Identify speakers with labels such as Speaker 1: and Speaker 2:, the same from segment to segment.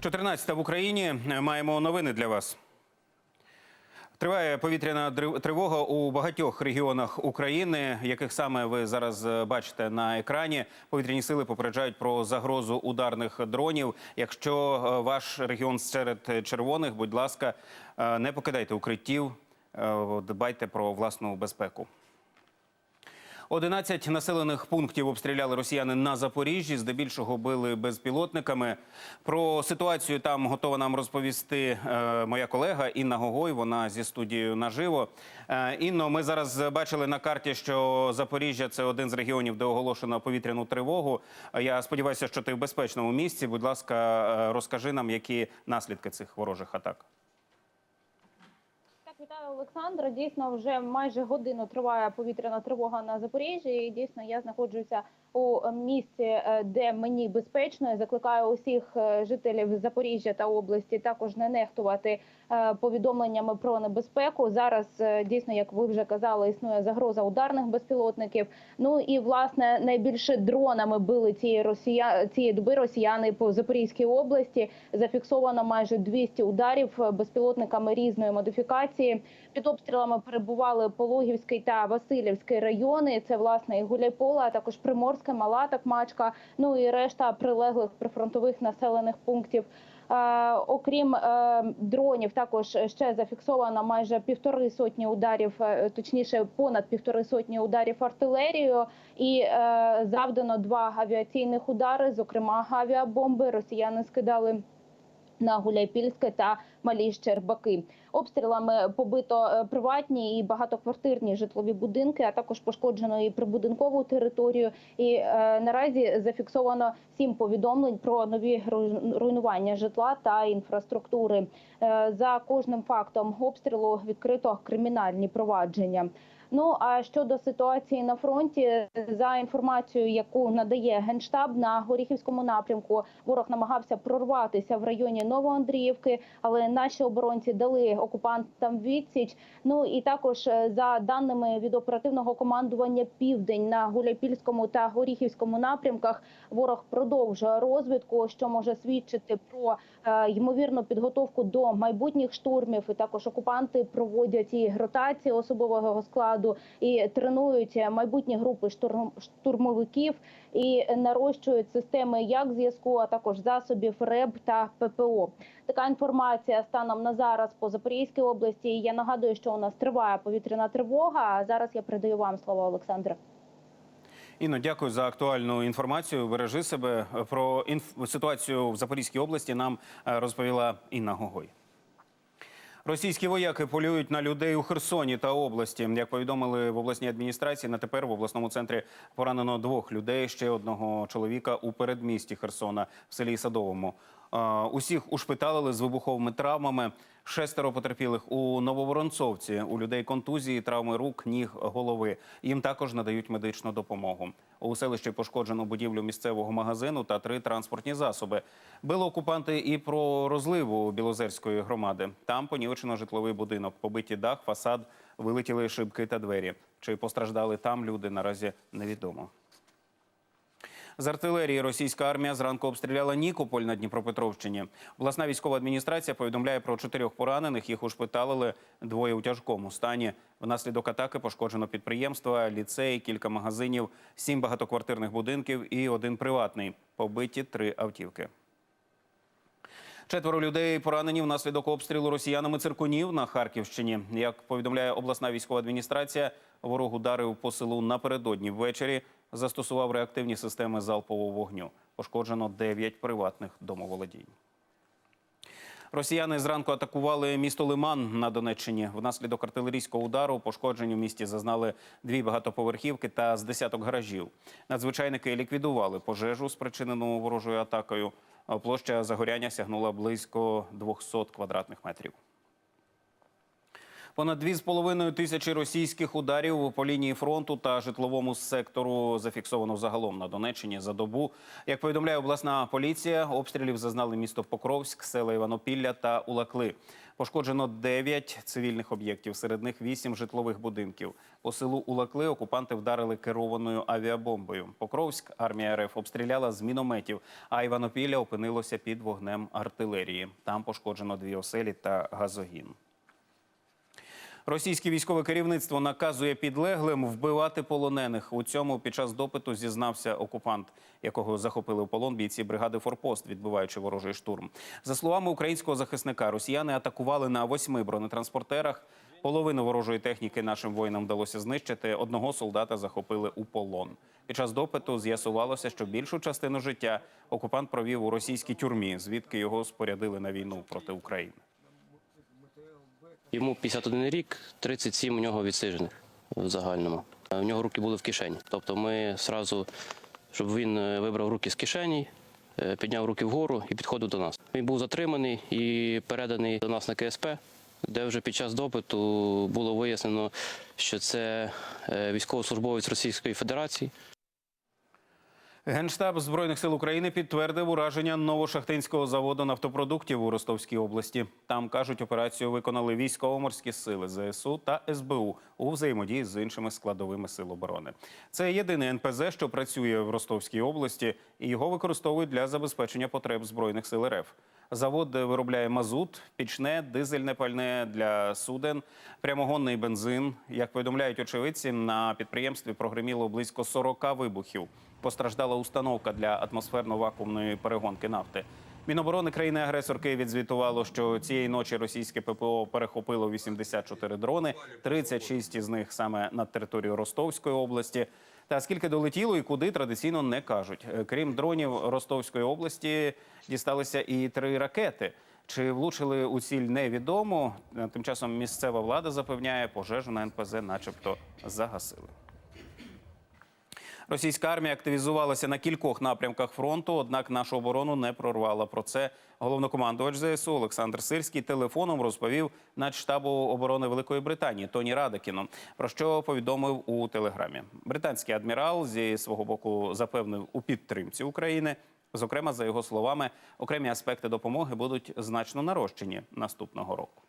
Speaker 1: 14 в Україні. Маємо новини для вас. Триває повітряна тривога у багатьох регіонах України, яких саме ви зараз е, бачите на екрані. Повітряні сили попереджають про загрозу ударних дронів. Якщо е, ваш регіон серед червоних, будь ласка, е, не покидайте укриттів, дбайте про власну безпеку. 11 населених пунктів обстріляли росіяни на Запоріжжі. Здебільшого били безпілотниками. Про ситуацію там готова нам розповісти е, моя колега Інна Гогой. Вона зі студією наживо. Е, Інно, ми зараз бачили на карті, що Запоріжжя це один з регіонів, де оголошено повітряну тривогу. Я сподіваюся, що ти в безпечному місці. Будь ласка, е, розкажи нам, які наслідки цих ворожих атак.
Speaker 2: Вітаю Олександра. Дійсно, вже майже годину триває повітряна тривога на Запоріжжі. І дійсно я знаходжуся у місці, е, де мені безпечно. І Закликаю усіх е, жителів Запоріжжя та області також не нехтувати е, повідомленнями про небезпеку. Зараз дійсно, як ви вже казали, існує загроза ударних безпілотників. Ну і власне найбільше дронами били цієї росія цієї доби росіяни по Запорізькій області. Зафіксовано майже 200 ударів безпілотниками різної модифікації. Під обстрілами перебували Пологівський та Васильівський райони. Це власне і Гуляйполе, а також Приморське, Мала Такмачка, ну і решта прилеглих прифронтових населених пунктів. Окрім е, дронів, також ще зафіксовано майже півтори сотні ударів, е, точніше понад півтори сотні ударів артилерією, і е, завдано два авіаційних удари, зокрема авіабомби. Росіяни скидали на Гуляйпільське та Малі Щербаки. Обстрілами побито е, приватні і багатоквартирні житлові будинки, а також пошкоджено і прибудинкову територію. І е, наразі зафіксовано сім повідомлень про нові руй- руйнування житла та інфраструктури. Е, за кожним фактом обстрілу відкрито кримінальні провадження. Ну а щодо ситуації на фронті, за інформацією, яку надає генштаб на Горіхівському напрямку, ворог намагався прорватися в районі Новоандріївки, але наші оборонці дали окупантам відсіч. Ну і також е, за даними від оперативного командування Південь на Гуляйпільському та Горіхівському напрямках, ворог продовжує розвідку, що може свідчити про е, ймовірну підготовку до майбутніх штурмів. І також окупанти проводять і ротації особового складу і тренують майбутні групи штурм- штурмовиків і нарощують системи як зв'язку, а також засобів РЕБ та ППО. Така інформація станом на зараз по Запорізькій області. Я нагадую, що у нас триває повітряна тривога. А зараз я передаю вам слово, Олександре.
Speaker 1: Інно, дякую за актуальну інформацію. Бережи себе про інф... ситуацію в Запорізькій області. Нам е, розповіла Інна Гогой. Російські вояки полюють на людей у Херсоні та області. Як повідомили в обласній адміністрації, на тепер в обласному центрі поранено двох людей, ще одного чоловіка у передмісті Херсона в селі Садовому. Е, Усіх ушпиталили з вибуховими травмами. Шестеро потерпілих у Нововоронцовці. У людей контузії, травми рук, ніг, голови. Їм також надають медичну допомогу. У селищі пошкоджено будівлю місцевого магазину та три транспортні засоби. Били окупанти і про розливу Білозерської громади. Там понівечено житловий будинок, побиті дах, фасад, вилетіли шибки та двері. Чи постраждали там люди, наразі невідомо. З артилерії російська армія зранку обстріляла Нікополь на Дніпропетровщині. Обласна військова адміністрація повідомляє про чотирьох поранених. Їх ушпиталили двоє у тяжкому стані. Внаслідок атаки пошкоджено підприємства, ліцей, кілька магазинів, сім багатоквартирних будинків і один приватний. Побиті три автівки. Четверо людей поранені внаслідок обстрілу росіянами циркунів на Харківщині. Як повідомляє обласна військова адміністрація, ворог ударив по селу напередодні ввечері, застосував реактивні системи залпового вогню. Пошкоджено 9 приватних домоволодінь. Росіяни зранку атакували місто Лиман на Донеччині. Внаслідок артилерійського удару пошкоджень у місті зазнали дві багатоповерхівки та з десяток гаражів. Надзвичайники ліквідували пожежу, спричинену ворожою атакою. Площа загоряння сягнула близько 200 квадратних метрів. Понад 2,5 тисячі російських ударів по лінії фронту та житловому сектору зафіксовано загалом на Донеччині за добу. Як повідомляє обласна поліція, обстрілів зазнали місто Покровськ, села Іванопілля та Улакли. Пошкоджено 9 цивільних об'єктів, серед них 8 житлових будинків. По селу Улакли окупанти вдарили керованою авіабомбою. Покровськ армія РФ обстріляла з мінометів, а Іванопілля опинилося під вогнем артилерії. Там пошкоджено дві оселі та газогін. Російське військове керівництво наказує підлеглим вбивати полонених. У цьому під час допиту зізнався окупант, якого захопили в полон бійці бригади Форпост, відбиваючи ворожий штурм. За словами українського захисника, росіяни атакували на восьми бронетранспортерах. Половину ворожої техніки нашим воїнам вдалося знищити. Одного солдата захопили у полон. Під час допиту з'ясувалося, що більшу частину життя окупант провів у російській тюрмі, звідки його спорядили на війну проти України.
Speaker 3: Йому 51 рік, 37 у нього відсиджених в загальному. У нього руки були в кишені. Тобто ми одразу, щоб він е, вибрав руки з кишені, е, підняв руки вгору і підходив до нас. Він був затриманий і переданий до нас на КСП, де вже під час допиту було вияснено, що це е, військовослужбовець Російської Федерації.
Speaker 1: Генштаб збройних сил України підтвердив ураження новошахтинського заводу нафтопродуктів у Ростовській області. Там кажуть, операцію виконали військово-морські сили ЗСУ та СБУ у взаємодії з іншими складовими сил оборони. Це єдиний НПЗ, що працює в Ростовській області, і його використовують для забезпечення потреб збройних сил РФ. Завод виробляє мазут, пічне, дизельне пальне для суден, прямогонний бензин. Як повідомляють очевидці, на підприємстві прогреміло близько 40 вибухів. Постраждала установка для атмосферно-вакуумної перегонки нафти. Міноборони країни-агресорки відзвітувало, що цієї ночі російське ППО перехопило 84 дрони, 36 із них саме на територію Ростовської області. Та скільки долетіло і куди традиційно не кажуть. Е, Крім дронів Ростовської області, дісталися і три ракети. Чи влучили у ціль невідомо. Е, Тим часом місцева влада запевняє, пожежу на НПЗ, начебто, загасили. Російська армія активізувалася на кількох напрямках фронту, однак нашу оборону не прорвала. Про це головнокомандувач ЗСУ Олександр Сирський телефоном розповів Начштабу оборони Великої Британії Тоні Радекіну, про що повідомив у телеграмі. Британський адмірал зі свого боку запевнив у підтримці України. Зокрема, за його словами, окремі аспекти допомоги будуть значно нарощені наступного року.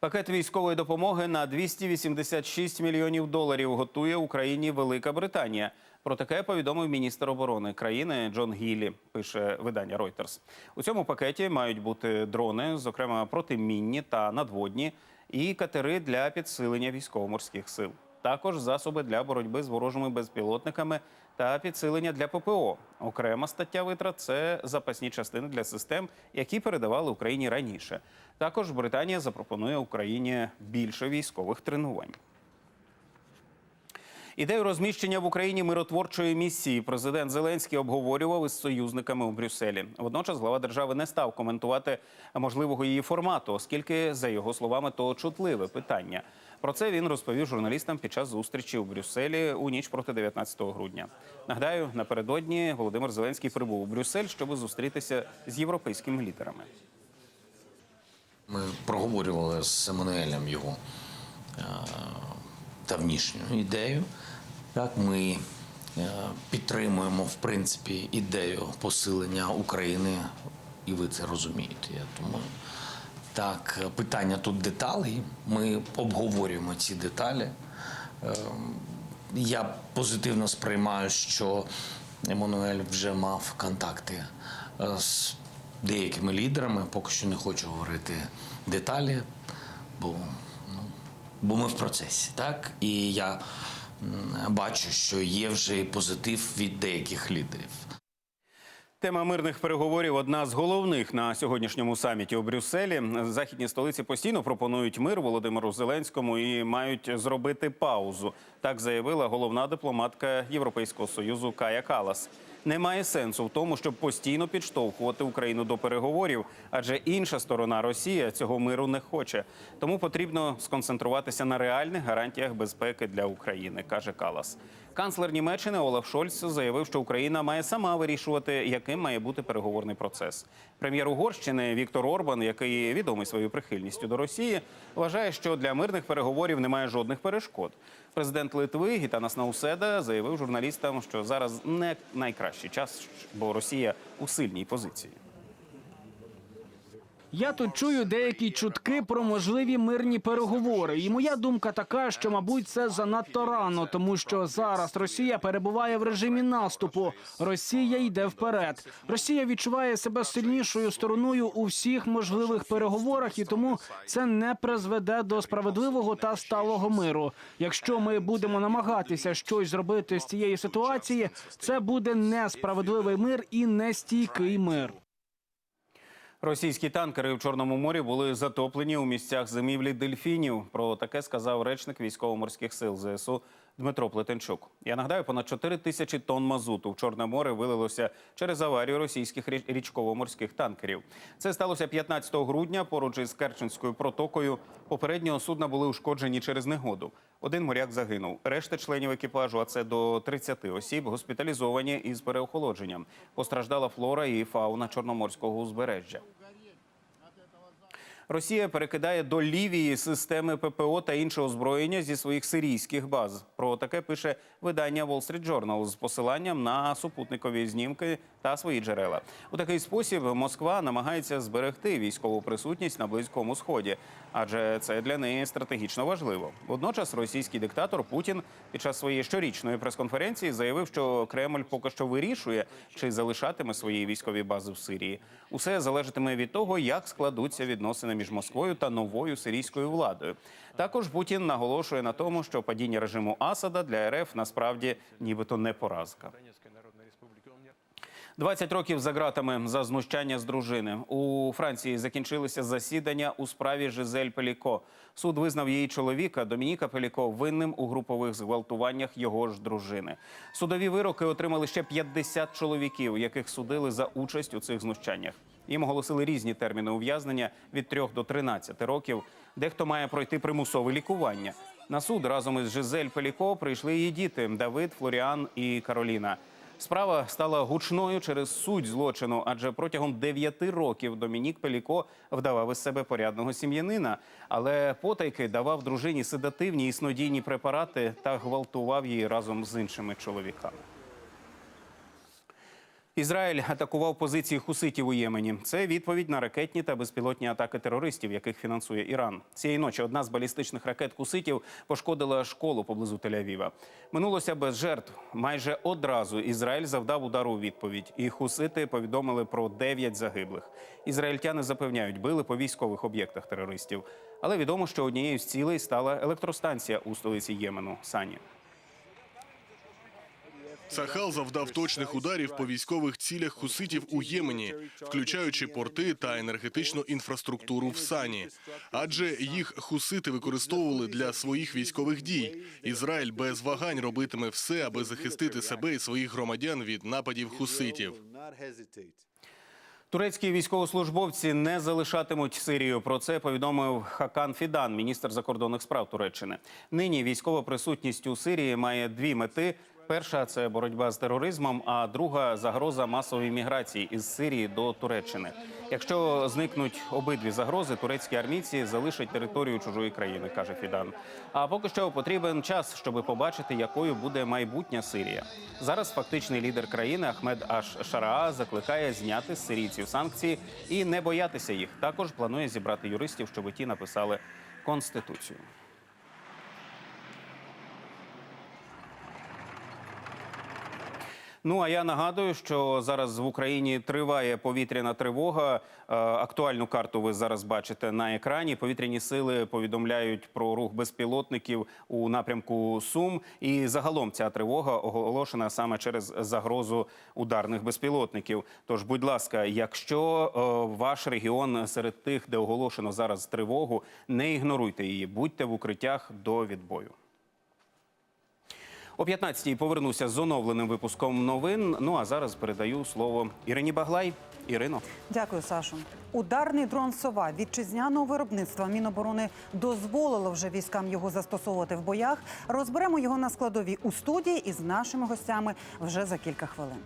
Speaker 1: Пакет військової допомоги на 286 мільйонів доларів готує Україні Велика Британія. Про таке повідомив міністр оборони країни Джон Гіллі, пише видання Reuters. У цьому пакеті мають бути дрони, зокрема протимінні та надводні, і катери для підсилення військово-морських сил. Також засоби для боротьби з ворожими безпілотниками та підсилення для ППО. Окрема стаття витрат це запасні частини для систем, які передавали Україні раніше. Також Британія запропонує Україні більше військових тренувань. Ідею розміщення в Україні миротворчої місії президент Зеленський обговорював із союзниками у Брюсселі. Водночас глава держави не став коментувати можливого її формату, оскільки, за його словами, то чутливе питання. Про це він розповів журналістам під час зустрічі у Брюсселі у ніч проти 19 грудня. Нагадаю, напередодні Володимир Зеленський прибув у Брюссель, щоб зустрітися з європейськими лідерами.
Speaker 4: Ми проговорювали з Еммануелем його е, давнішню ідею. Так, ми е, підтримуємо в принципі ідею посилення України, і ви це розумієте. Я думаю. Так, питання тут деталей. Ми обговорюємо ці деталі. Е, Я позитивно сприймаю, що Еммануель вже мав контакти е, з деякими лідерами. Поки що не хочу говорити деталі, бо, ну, бо ми в процесі. Так? І я бачу, що є вже позитив від деяких лідерів.
Speaker 1: Тема мирних переговорів одна з головних на сьогоднішньому саміті у Брюсселі. Західні столиці постійно пропонують мир Володимиру Зеленському і мають зробити паузу. Так заявила головна дипломатка Європейського союзу Кая Калас. немає сенсу в тому, щоб постійно підштовхувати Україну до переговорів, адже інша сторона Росія цього миру не хоче. Тому потрібно сконцентруватися на реальних гарантіях безпеки для України, каже Калас. Канцлер Німеччини Олаф Шольц заявив, що Україна має сама вирішувати, яким має бути переговорний процес. Прем'єр Угорщини Віктор Орбан, який відомий своєю прихильністю до Росії, вважає, що для мирних переговорів немає жодних перешкод. Президент Литви Гітанас Науседа заявив журналістам, що зараз не найкращий час, бо Росія у сильній позиції.
Speaker 5: Я тут чую деякі чутки про можливі мирні переговори. І моя думка така, що, мабуть, це занадто рано, тому що зараз Росія перебуває в режимі наступу. Росія йде вперед. Росія відчуває себе сильнішою стороною у всіх можливих переговорах, і тому це не призведе до справедливого та сталого миру. Якщо ми будемо намагатися щось зробити з цієї ситуації, це буде несправедливий мир і нестійкий мир.
Speaker 1: Російські танкери в Чорному морі були затоплені у місцях зимівлі дельфінів. Про таке сказав речник військово-морських сил ЗСУ Дмитро Плетенчук. Я нагадаю, понад 4 тисячі тонн мазуту в Чорне море вилилося через аварію російських річ- річково-морських танкерів. Це сталося 15 грудня поруч із Керченською протокою. Попереднього судна були ушкоджені через негоду. Один моряк загинув. Решта членів екіпажу, а це до 30 осіб, госпіталізовані із переохолодженням. Постраждала флора і фауна Чорноморського узбережжя. Росія перекидає до Лівії системи ППО та інше озброєння зі своїх сирійських баз. Про таке пише видання Wall Street Journal з посиланням на супутникові знімки та свої джерела. У такий спосіб Москва намагається зберегти військову присутність на близькому сході, адже це для неї стратегічно важливо. Водночас російський диктатор Путін під час своєї щорічної прес-конференції заявив, що Кремль поки що вирішує, чи залишатиме свої військові бази в Сирії. Усе залежатиме від того, як складуться відносини між Москвою та новою сирійською владою. Також Путін наголошує на тому, що падіння режиму Асада для РФ насправді нібито не поразка. 20 років за ґратами за знущання з дружини. У Франції закінчилися засідання у справі Жизель Пеліко. Суд визнав її чоловіка Домініка Пеліко винним у групових зґвалтуваннях його ж дружини. Судові вироки отримали ще 50 чоловіків, яких судили за участь у цих знущаннях. Їм оголосили різні терміни ув'язнення від 3 до 13 років. Дехто має пройти примусове лікування. На суд разом із Жизель Пеліко прийшли її діти Давид, Флоріан і Кароліна. Справа стала гучною через суть злочину, адже протягом 9 років Домінік Пеліко вдавав із себе порядного сім'янина, але потайки давав дружині седативні і снодійні препарати та гвалтував її разом з іншими чоловіками. Ізраїль атакував позиції хуситів у Ємені. Це відповідь на ракетні та безпілотні атаки терористів, яких фінансує Іран. Цієї ночі одна з балістичних ракет хуситів пошкодила школу поблизу Тель-Авіва. Минулося без жертв. Майже одразу Ізраїль завдав удару у відповідь, і хусити повідомили про 9 загиблих. Ізраїльтяни запевняють, били по військових об'єктах терористів. Але відомо, що однією з цілей стала електростанція у столиці Ємену Сані.
Speaker 6: Сахал завдав точних ударів по військових цілях хуситів у Ємені, включаючи порти та енергетичну інфраструктуру в Сані. Адже їх хусити використовували для своїх військових дій. Ізраїль без вагань робитиме все, аби захистити себе і своїх громадян від нападів хуситів.
Speaker 1: Турецькі військовослужбовці не залишатимуть Сирію. Про це повідомив Хакан Фідан, міністр закордонних справ Туреччини. Нині військова присутність у Сирії має дві мети. Перша це боротьба з тероризмом, а друга загроза масової міграції із Сирії до Туреччини. Якщо зникнуть обидві загрози, турецькі армійці залишать територію чужої країни, каже Фідан. А поки що потрібен час, щоб побачити, якою буде майбутня Сирія. Зараз фактичний лідер країни Ахмед Аш Шараа закликає зняти з сирійців санкції і не боятися їх. Також планує зібрати юристів, щоб ті написали конституцію. Ну а я нагадую, що зараз в Україні триває повітряна тривога. Е, Актуальну карту ви зараз бачите на екрані. Повітряні сили повідомляють про рух безпілотників у напрямку Сум. І загалом ця тривога оголошена саме через загрозу ударних безпілотників. Тож, будь ласка, якщо е, ваш регіон серед тих, де оголошено зараз тривогу, не ігноруйте її, будьте в укриттях до відбою. О 15-й повернуся з оновленим випуском новин. Ну а зараз передаю слово Ірині Баглай. Ірино.
Speaker 7: Дякую, Сашу. Ударний дрон Сова вітчизняного виробництва Міноборони дозволило вже військам його застосовувати в боях. Розберемо його на складові у студії із нашими гостями вже за кілька хвилин.